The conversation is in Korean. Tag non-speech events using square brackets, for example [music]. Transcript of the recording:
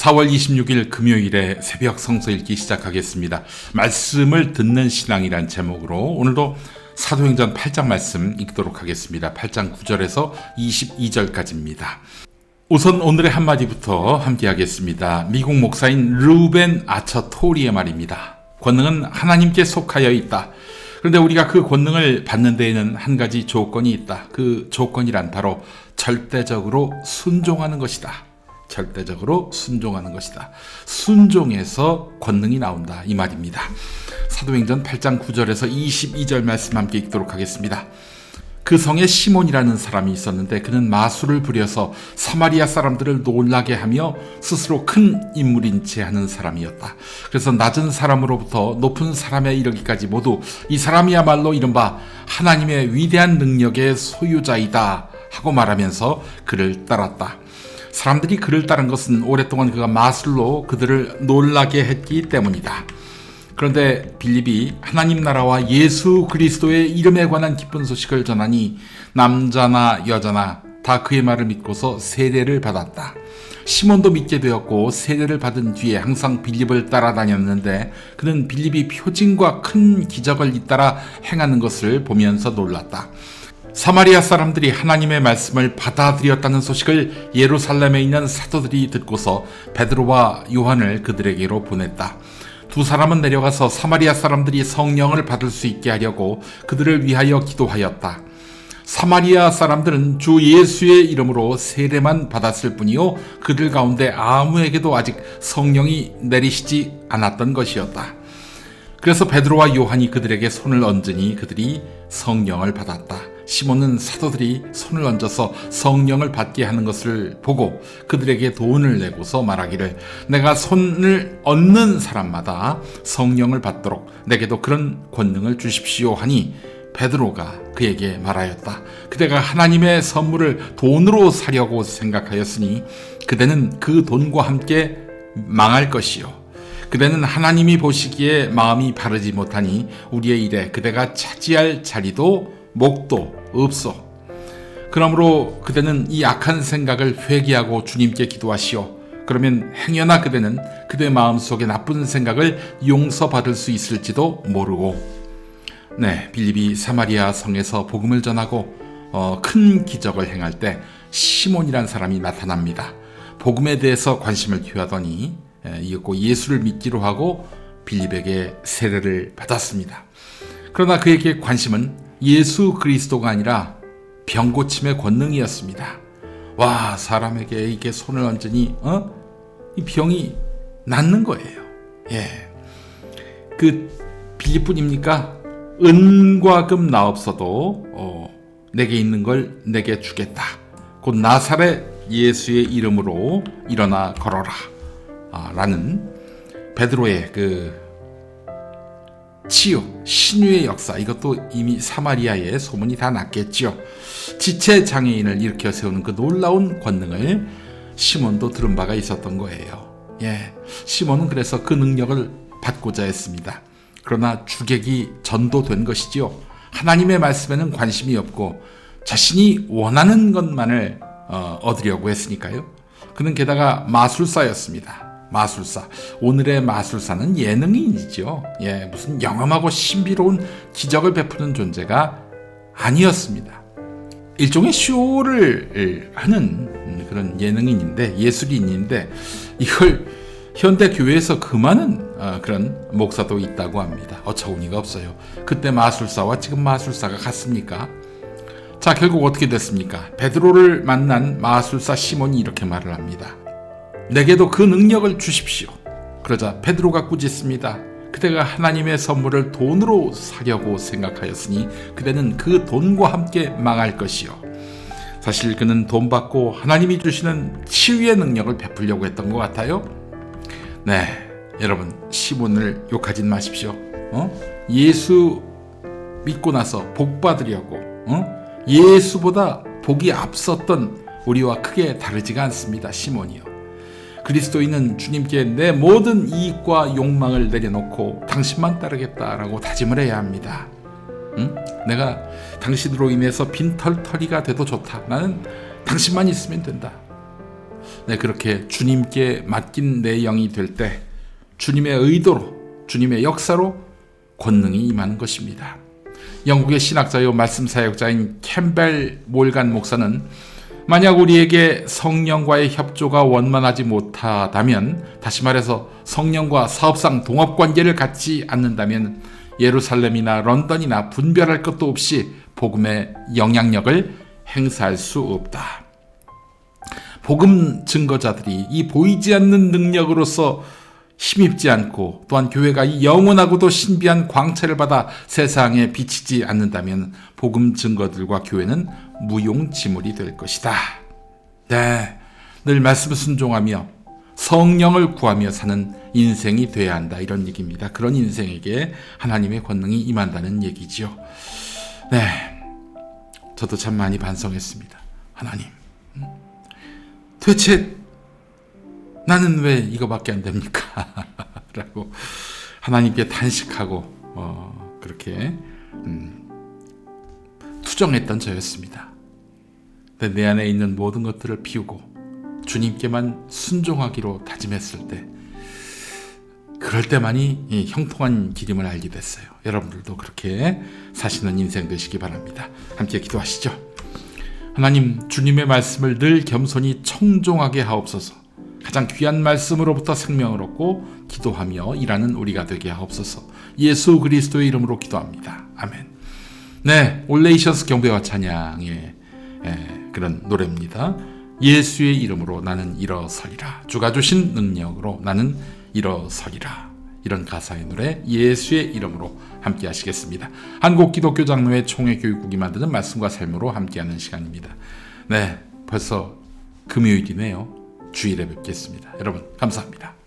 4월 26일 금요일에 새벽 성서 읽기 시작하겠습니다. 말씀을 듣는 신앙이란 제목으로 오늘도 사도행전 8장 말씀 읽도록 하겠습니다. 8장 9절에서 22절까지입니다. 우선 오늘의 한마디부터 함께 하겠습니다. 미국 목사인 루벤 아처 토리의 말입니다. 권능은 하나님께 속하여 있다. 그런데 우리가 그 권능을 받는 데에는 한 가지 조건이 있다. 그 조건이란 바로 절대적으로 순종하는 것이다. 절대적으로 순종하는 것이다. 순종에서 권능이 나온다. 이 말입니다. 사도행전 8장 9절에서 22절 말씀 함께 읽도록 하겠습니다. 그 성에 시몬이라는 사람이 있었는데 그는 마술을 부려서 사마리아 사람들을 놀라게 하며 스스로 큰 인물인 체 하는 사람이었다. 그래서 낮은 사람으로부터 높은 사람에 이르기까지 모두 이 사람이야말로 이른바 하나님의 위대한 능력의 소유자이다 하고 말하면서 그를 따랐다. 사람들이 그를 따른 것은 오랫동안 그가 마술로 그들을 놀라게 했기 때문이다. 그런데 빌립이 하나님 나라와 예수 그리스도의 이름에 관한 기쁜 소식을 전하니 남자나 여자나 다 그의 말을 믿고서 세례를 받았다. 시몬도 믿게 되었고 세례를 받은 뒤에 항상 빌립을 따라다녔는데 그는 빌립이 표징과 큰 기적을 잇따라 행하는 것을 보면서 놀랐다. 사마리아 사람들이 하나님의 말씀을 받아들였다는 소식을 예루살렘에 있는 사도들이 듣고서 베드로와 요한을 그들에게로 보냈다. 두 사람은 내려가서 사마리아 사람들이 성령을 받을 수 있게 하려고 그들을 위하여 기도하였다. 사마리아 사람들은 주 예수의 이름으로 세례만 받았을 뿐이요 그들 가운데 아무에게도 아직 성령이 내리시지 않았던 것이었다. 그래서 베드로와 요한이 그들에게 손을 얹으니 그들이 성령을 받았다. 시몬은 사도들이 손을 얹어서 성령을 받게 하는 것을 보고 그들에게 돈을 내고서 말하기를 내가 손을 얹는 사람마다 성령을 받도록 내게도 그런 권능을 주십시오 하니 베드로가 그에게 말하였다. 그대가 하나님의 선물을 돈으로 사려고 생각하였으니 그대는 그 돈과 함께 망할 것이요. 그대는 하나님이 보시기에 마음이 바르지 못하니 우리의 일에 그대가 차지할 자리도 목도 없소. 그러므로 그대는 이 악한 생각을 회개하고 주님께 기도하시오. 그러면 행여나 그대는 그대 마음속에 나쁜 생각을 용서받을 수 있을지도 모르고 네, 빌립이 사마리아 성에서 복음을 전하고 어, 큰 기적을 행할 때 시몬이란 사람이 나타납니다. 복음에 대해서 관심을 표하더니 이었고 예수를 믿기로 하고 빌립에게 세례를 받았습니다. 그러나 그에게 관심은 예수 그리스도가 아니라 병 고침의 권능이었습니다. 와 사람에게 이게 손을 얹으니 어? 이 병이 낫는 거예요. 예. 그 빌립뿐입니까? 은과 금 나없어도 어, 내게 있는 걸 내게 주겠다. 곧 나사렛 예수의 이름으로 일어나 걸어라. 아, 라는 베드로의 그 치유, 신유의 역사 이것도 이미 사마리아의 소문이 다 났겠지요. 지체 장애인을 일으켜 세우는 그 놀라운 권능을 시몬도 들은 바가 있었던 거예요. 예, 시몬은 그래서 그 능력을 받고자 했습니다. 그러나 주객이 전도된 것이지요. 하나님의 말씀에는 관심이 없고 자신이 원하는 것만을 어, 얻으려고 했으니까요. 그는 게다가 마술사였습니다. 마술사. 오늘의 마술사는 예능인이죠. 예, 무슨 영험하고 신비로운 기적을 베푸는 존재가 아니었습니다. 일종의 쇼를 하는 그런 예능인인데 예술인인데 이걸 현대 교회에서 금하는 어, 그런 목사도 있다고 합니다. 어처구니가 없어요. 그때 마술사와 지금 마술사가 같습니까? 자, 결국 어떻게 됐습니까? 베드로를 만난 마술사 시몬이 이렇게 말을 합니다. 내게도 그 능력을 주십시오. 그러자 베드로가 꾸짖습니다. 그대가 하나님의 선물을 돈으로 사려고 생각하였으니 그대는 그 돈과 함께 망할 것이요. 사실 그는 돈 받고 하나님이 주시는 치유의 능력을 베풀려고 했던 것 같아요. 네, 여러분 시몬을 욕하진 마십시오. 어? 예수 믿고 나서 복 받으려고 어? 예수보다 복이 앞섰던 우리와 크게 다르지가 않습니다. 시몬이요. 그리스도인은 주님께 내 모든 이익과 욕망을 내려놓고 당신만 따르겠다라고 다짐을 해야 합니다. 응? 내가 당신으로 인해서 빈털터리가 돼도 좋다. 나는 당신만 있으면 된다. 네, 그렇게 주님께 맡긴 내 영이 될 때 주님의 의도로 주님의 역사로 권능이 임하는 것입니다. 영국의 신학자요 말씀 사역자인 캠벨 몰간 목사는 만약 우리에게 성령과의 협조가 원만하지 못하다면 다시 말해서 성령과 사업상 동업 관계를 갖지 않는다면 예루살렘이나 런던이나 분별할 것도 없이 복음의 영향력을 행사할 수 없다. 복음 증거자들이 이 보이지 않는 능력으로서 힘입지 않고 또한 교회가 이 영원하고도 신비한 광채를 받아 세상에 비치지 않는다면 복음 증거들과 교회는 무용지물이 될 것이다. 네. 늘 말씀 순종하며 성령을 구하며 사는 인생이 돼야 한다. 이런 얘기입니다. 그런 인생에게 하나님의 권능이 임한다는 얘기지요. 네. 저도 참 많이 반성했습니다. 하나님. 음? 도대체 나는 왜 이거밖에 안 됩니까? [laughs] 라고 하나님께 단식하고 어, 그렇게 음, 투정했던 저였습니다. 내 안에 있는 모든 것들을 비우고 주님께만 순종하기로 다짐했을 때 그럴 때만이 이 형통한 길임을 알게 됐어요. 여러분들도 그렇게 사시는 인생 되시기 바랍니다. 함께 기도하시죠. 하나님 주님의 말씀을 늘 겸손히 청종하게 하옵소서. 가장 귀한 말씀으로부터 생명을 얻고 기도하며 일하는 우리가 되게 하옵소서. 예수 그리스도의 이름으로 기도합니다. 아멘. 네, 올레이션스 경배와 찬양의 에, 그런 노래입니다. 예수의 이름으로 나는 일어서리라. 주가 주신 능력으로 나는 일어서리라. 이런 가사의 노래 예수의 이름으로 함께 하시겠습니다. 한국 기독교 장로회 총회 교육국이 만드는 말씀과 삶으로 함께하는 시간입니다. 네, 벌써 금요일이네요. 주일에 뵙겠습니다. 여러분 감사합니다.